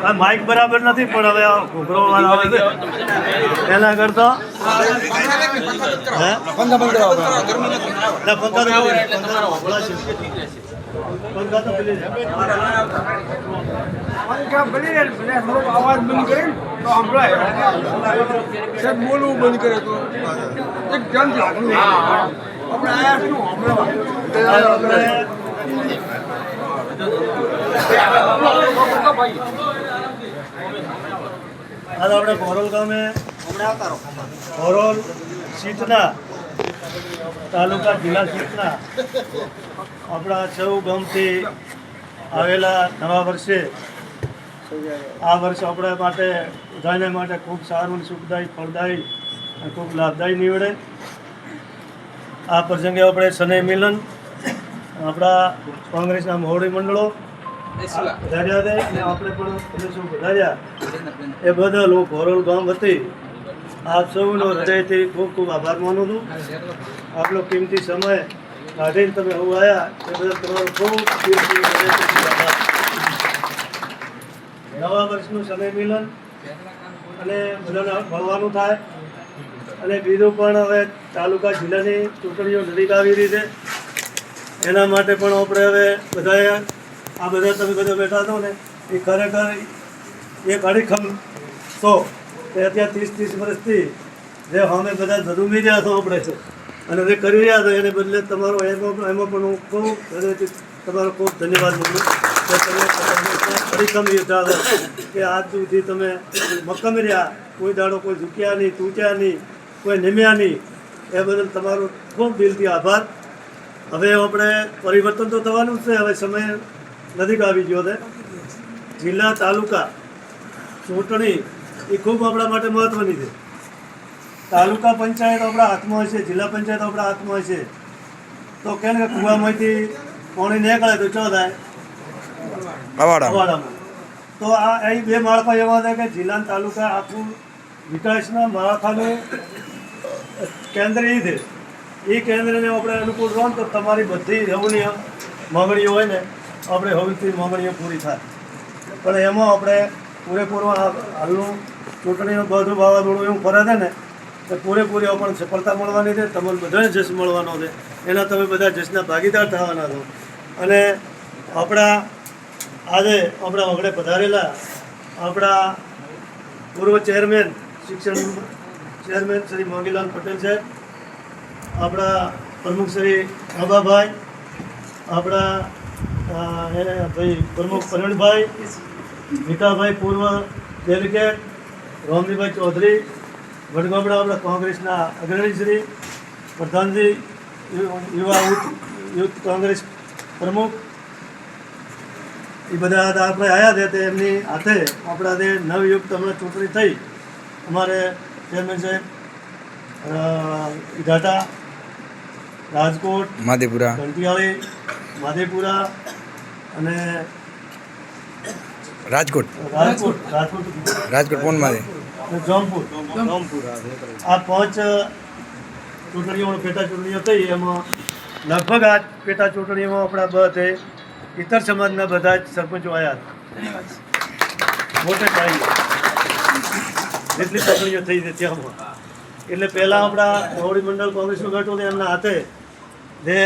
હવે માઇક બરાબર નથી પણ હવે ઘોઘરો આવે છે. એના કરતા. અવાજ બંધ કરે તો સંભળાય. સાહેબ બોલવું બંધ કરે તો. એક જન લાગણી આપણે આયા શું? હમણાં આ આપણે ભોરોલ ગામે ભોરોલ સીટના તાલુકા જિલ્લા સીટના આપણા સૌ ગામથી આવેલા નવા વર્ષે આ વર્ષ આપણા માટે, બધાને માટે ખૂબ સારું સુખદાયી, ફળદાયી અને ખૂબ લાભદાયી નીવડે. આ પ્રસંગે આપણે સને મિલન આપણા કોંગ્રેસના મોવડી મંડળો વધાર્યા અને આપણે પણ તમે શું વધાર્યા? એ બધા લોકો ભોરલ ગામ વતી આપ સૌનો હૃદયથી ખૂબ ખૂબ આભાર માનું છું. આપણો કિંમતી સમય કાઢીને તમે હું આવ્યા એ બદલ તમારો ખૂબ કિંમતી આભાર. નવા વર્ષનું સમય મિલન અને બધાને મળવાનું થાય. અને બીજું પણ હવે તાલુકા જિલ્લાની ચૂંટણીઓ નજીક આવી રહી છે. એના માટે પણ આપણે હવે બધાએ આ બધા તમે બધા બેઠા છો ને, એ ખરેખર એક અડીખમ તો તે અત્યારે ત્રીસ ત્રીસ વર્ષથી જે અમે બધા ધરૂમી રહ્યા છો આપણે અને જે કરી રહ્યા છો એને બદલે તમારો એમાં એમાં પણ હું ખૂબ હૃદયથી તમારો ખૂબ ધન્યવાદ બોલું કે તમે અડીખમ યોદ્ધા કે આજ સુધી તમે મક્કમ રહ્યા. કોઈ દાડો કોઈ ઝૂક્યા નહીં, તૂટ્યા નહીં, કોઈ નિમ્યા નહીં. એ બદલ તમારો ખૂબ દિલથી આભાર. હવે આપણે પરિવર્તન તો થવાનું છે. હવે સમય નજીક આવી ગયો છે જિલ્લા તાલુકા ચૂંટણી એ ખૂબ આપણા માટે મહત્ત્વની છે. તાલુકા પંચાયત આપણા હાથમાં હશે જિલ્લા પંચાયત આપણા હાથમાં હશે તો કેમ કે કુવામાંથી પાણી નીકળે તો ચો થાય? અવાડામાં. તો આ અહીં બે માળખા એવા છે કે જિલ્લા તાલુકા આખું વિકાસના માળખાનું કેન્દ્ર એ છે. એ કેન્દ્રને આપણે અનુકૂળ રહો ને તો તમારી બધી હવની માંગણીઓ હોય ને આપણે હવેથી માંગણીઓ પૂરી થાય. પણ એમાં આપણે પૂરેપૂરો હાલનું ચૂંટણીનું બધું વાવાઝોડું એવું ફરે છે ને, તો પૂરેપૂરી પણ સફળતા મળવાની છે, તમને બધાને જશ મળવાનો છે. એના તમે બધા જશના ભાગીદાર થવાના છો. અને આપણા આજે આપણા વગડે પધારેલા આપણા પૂર્વ ચેરમેન, શિક્ષણ ચેરમેન શ્રી મોગીલાલ પટેલ છે આપણા પ્રમુખ શ્રી આબાભાઈ, આપણા ભાઈ પ્રમુખ પ્રવીણભાઈ ભીખાભાઈ પૂર્વ ડેલિગેટ રોમજીભાઈ ચૌધરી વડગામડા આપણા કોંગ્રેસના અગ્રણી શ્રી પ્રધાનજી યુવા યુથ કોંગ્રેસ પ્રમુખ. એ બધા હતા આપણે આવ્યા છે તે એમની હાથે. આપણા જે નવયુક્ત હમણાં ચૂંટણી થઈ અમારે ચેરમેન સાહેબ ઘાટા રાજકોટ માધેપુરા. ઘંટિયાળી માધેપુરા અને રાજકોટ. રાજકોટ. રાજકોટ. રાજકોટ પોનમાંથી જોમપુર જોમપુર આ પાંચ ચૂંટણીઓ પેટા ચૂંટણીઓ થઈ એમાં લગભગ આ પેટા ચૂંટણીઓમાં આપણા બધે ઇતર સમાજના બધા જ સરપંચો આવ્યા હતા. મોટે ભાઈ જેટલી ચૂંટણીઓ થઈ છે ત્યાંમાં. એટલે પહેલાં આપણા મોવડી મંડળ કોંગ્રેસનું ગઢ હતું એમના હાથે જે